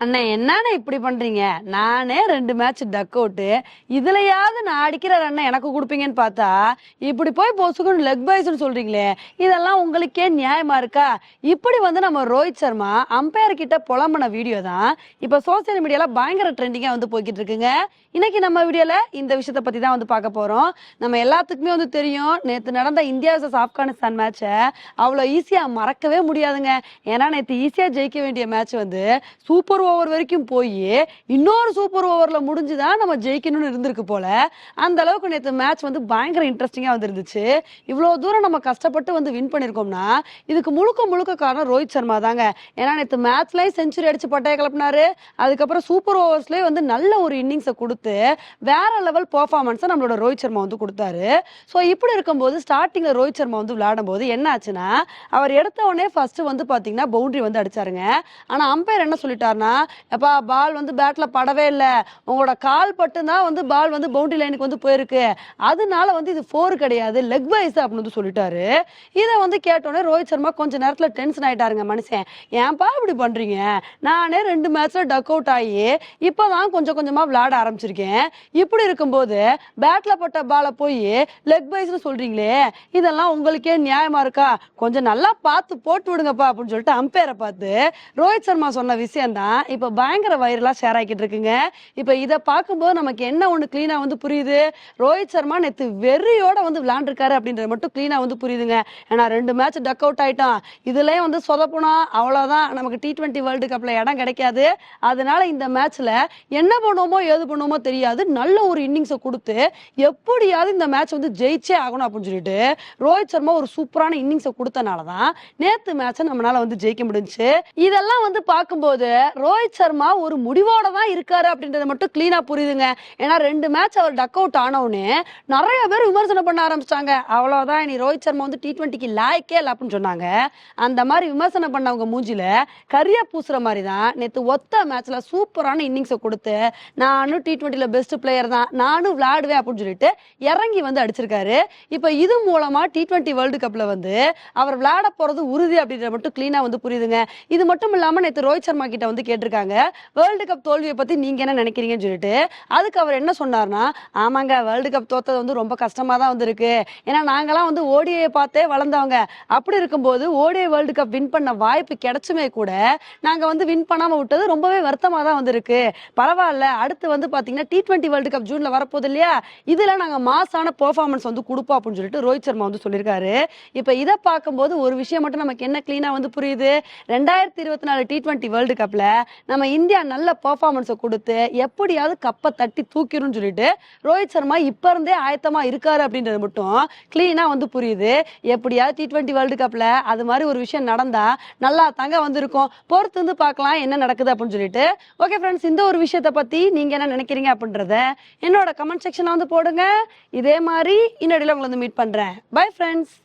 அண்ணா என்னண்ணா இப்படி பண்றீங்க? நானே ரெண்டு மேட்ச் டக் அவுட்டு இதுலயாவது நான் அடிக்கிற ரன்னை எனக்கு கொடுப்பீங்கன்னு பார்த்தா இப்படி போய் பொசுக்குன்னு லெக் பாய்ஸ்னு சொல்றீங்களே இதெல்லாம் உங்களுக்கே நியாயமா இருக்கா? இப்படி வந்து நம்ம ரோஹித் சர்மா அம்பையர் கிட்ட புலம்புன வீடியோ தான் இப்ப சோசியல் மீடியால பயங்கர ட்ரெண்டிங்கா வந்து போய்கிட்டு இருக்குங்க. இன்னைக்கு நம்ம வீடியோல இந்த விஷயத்தை பத்தி தான் வந்து பார்க்க போறோம். நம்ம எல்லாத்துக்குமே வந்து தெரியும் நேத்து நடந்த இந்தியா வர்சஸ் ஆப்கானிஸ்தான் மேட்சை அவ்வளோ ஈஸியா மறக்கவே முடியாதுங்க. ஏன்னா நேத்து ஈஸியா ஜெயிக்க வேண்டிய மேட்ச் வந்து சூப்பர் ஓவர் வரைக்கும் போய் இன்னொரு சூப்பர் ஓவர்ல முடிஞ்சுதான் நம்ம ஜெயிக்கணும்னு இருந்திருக்கு போல. அந்த அளவுக்கு நேத்து மேட்ச் வந்து பயங்கர இன்ட்ரெஸ்டிங்கா வந்துருந்துச்சு. இவ்வளோ இவ்வளவு தூரம் நம்ம கஷ்டப்பட்டு வந்து வின் பண்ணிருக்கோம்னா இதுக்கு முழுக்க முழுக்க காரணம் ரோஹித் சர்மா தாங்க. ஏன்னா நேத்து மேட்ச்லயும் செஞ்சுரி அடிச்சு பட்டைய கிளப்பினாரு அதுக்கப்புறம் சூப்பர் ஓவர்ஸ்லயே வந்து நல்ல ஒரு இன்னிங்ஸை கொடுத்து வேற லெவல் பர்ஃபார்மன்ஸை நம்மளோட ரோஹித் சர்மா வந்து கொடுத்தாரு. ஸோ இப்படி இருக்கும்போது ஸ்டார்டிங்கில் ரோஹித் சர்மா வந்து விளையாடும் போது என்ன ஆச்சுன்னா அவர் எடுத்த உடனே ஃபர்ஸ்ட் வந்து பார்த்தீங்கன்னா பவுண்டரி வந்து அடிச்சாருங்க. ஆனால் அம்பையர் என்ன சொல்லிட்டாருன்னா எப்பா பால் வந்து பேட்டில் படவே இல்லை. உங்களோட கால் பட்டு தான் வந்து பால் வந்து பவுண்டரி லைனுக்கு வந்து போயிருக்கு. அதனால வந்து இது ஃபோர் கிடையாது. லெக் வைஸ் அப்படின்னு வந்து சொல்லிட்டாரு. இதை வந்து கேட்டோடனே ரோஹித் சர்மா கொஞ்ச நேரத்தில் டென்ஷன் ஆயிட்டாருங்க மனுஷன். ஏன்பா இப்படி பண்றீங்க? நானே ரெண்டு மேட்ச்ல டக் அவுட் ஆகி இப்பதான் கொஞ்சம் கொஞ்சமா விளையாட ஆரம்பிச்சிருக்கேன். இப்படி இருக்கும்போது பேட்ல போட்ட பாலை போய் லெக் வைஸ்னு சொல்றீங்களே இதெல்லாம் உங்களுக்கே நியாயமா இருக்கா? கொஞ்சம் நல்லா பார்த்து போட்டு விடுங்கப்பா அப்படின்னு சொல்லிட்டு அம்பையரை பார்த்து ரோஹித் சர்மா சொன்ன விஷயம் தான் இப்ப பயங்கர வைரலா ஷேர் ஆக்கிட்டு இருக்குங்க. இப்ப இதை பார்க்கும்போது நமக்கு என்ன ஒண்ணு கிளீனா வந்து புரியுது? ரோஹித் சர்மா நேத்து வெறியோட வந்து விளாண்டுருக்காரு அப்படின்றது மட்டும் கிளீனா வந்து புரியுதுங்க. ஏன்னா ரெண்டு மேட்ச் டக் அவுட் ஆயிட்டோம் இதுலயே வந்து சொதப்புனா அவ்வளவுதான். நமக்கு டி டுவெண்ட்டி வேர்ல்டு கப்ல இடம் கிடைக்காது. அதனால இந்த மேட்ச்ல என்ன பண்ணுவோமோ ஏது பண்ணுவோமோ தெரியாது. நல்ல ஒரு இன்னிங்ஸை கொடுத்து எப்படியாவது இந்த மேட்ச் வந்து ஜெயிச்சே ஆகணும் அப்படின்னு சொல்லிட்டு ரோஹித் சர்மா ஒரு சூப்பரான இன்னிங்ஸை கொடுத்தனால தான் நேத்து மேட்சை நம்மளால வந்து ஜெயிக்க முடிஞ்சு. இதெல்லாம் வந்து பார்க்கும்போது ரோஹித் சர்மா ஒரு முடிவோட தான் இருக்காரு அப்படின்றது மட்டும் கிளீனா புரியுதுங்க. ஏன்னா ரெண்டு மேட்ச் அவர் டக் அவுட் ஆனவுடனே நிறைய பேர் விமர்சனம் பண்ண ஆரம்பிச்சிட்டாங்க. அவ்வளவுதான் நீ ரோஹித் சர்மா வந்து டி ட்வெண்ட்டிக்கு லாய்க்கே இல்லை அப்படின்னு சொன்னாங்க. அந்த மாதிரி விமர்சனம் பண்ணவங்க மூஞ்சில கரியா பூசுற மாதிரி தான் நேத்து ஒத்த மேட்ச்ல சூப்பரான இன்னிங்ஸை கொடுத்து நானும் டி டுவெண்ட்டில பெஸ்ட் பிளேயர் தான். நானும் விளையாடுவேன் அப்படின்னு சொல்லிட்டு இறங்கி வந்து அடிச்சிருக்காரு. இப்போ இது மூலமா டி டுவெண்ட்டி வேர்ல்டு கப்ல வந்து அவர் விளையாட போறது உறுதி அப்படின்றது மட்டும் கிளீனா வந்து புரியுதுங்க. இது மட்டும் இல்லாம நேற்று ரோஹித் சர்மா கிட்ட வந்து கேட்டிருக்காங்க. வேர்ல்டு கப் தோல்வியை பத்தி நீங்க என்ன நினைக்கிறீங்கன்னு சொல்லிட்டு. அதுக்கு அவர் என்ன சொன்னார்னா ஆமாங்க வேர்ல்டு கப் தோத்தது வந்து ரொம்ப கஷ்டமா தான் வந்து இருக்கு ஏன்னா நாங்களாம் வந்து ஓடிஐ பார்த்தே வளர்ந்தவங்க. அப்படி இருக்கும்போது ஓடிஐ வேர்ல்டு கப் வின் பண்ண வாய்ப்பு கிடைச்சுமே கூட நாங்க வந்து வின் பண்ணாம விட்டது ரொம்பவே வருத்தமா தான் வந்து இருக்கு பரவாயில்ல அடுத்து வந்து பாத்தீங்கன்னா டி டுவெண்ட்டி வேர்ல்டு கப் ஜூன்ல வரப்போகுது இல்லையா? இதுல நாங்க மாசான பெர்ஃபார்மன்ஸ் வந்து கொடுப்போம் அப்படின்னு சொல்லிட்டு ரோஹித் சர்மா வந்து சொல்லியிருக்காரு. இப்ப இதை பார்க்கும்போது ஒரு விஷயம் மட்டும் நமக்கு என்ன கிளீனா வந்து புரியுது? ரெண்டாயிரத்தி இருபத்தி நாலு டி டுவெண்ட்டி வேர்ல்டு கப்ல நம்ம இந்தியா நல்ல பெர்ஃபார்மன்ஸை கொடுத்து எப்படியாவது கப்பை தட்டி தூக்கிடும்னு சொல்லிட்டு ரோஹித் சர்மா இப்ப இருந்தே ஆயத்தமா இருக்காரு அப்படின்றது மட்டும் கிளீனா வந்து புரியுது. எப்படியாவது டி டுவெண்ட்டி வேர்ல்டு கப்ல அது மாதிரி ஒரு விஷயம் நடந்தா நல்லா தாங்க வந்திருக்கும். பொறுத்து வந்து பார்க்கலாம் என்ன நடக்குது அப்படின்னு சொல்லிட்டு. ஓகே ஃப்ரெண்ட்ஸ் இந்த ஒரு விஷயத்தை பத்தி நீங்க என்ன நினைக்கிறீங்க அப்படின்றத என்னோட கமெண்ட் செக்ஷனில் வந்து போடுங்க. இதே மாதிரி இன்னடியில் உங்களை வந்து மீட் பண்றேன். Bye friends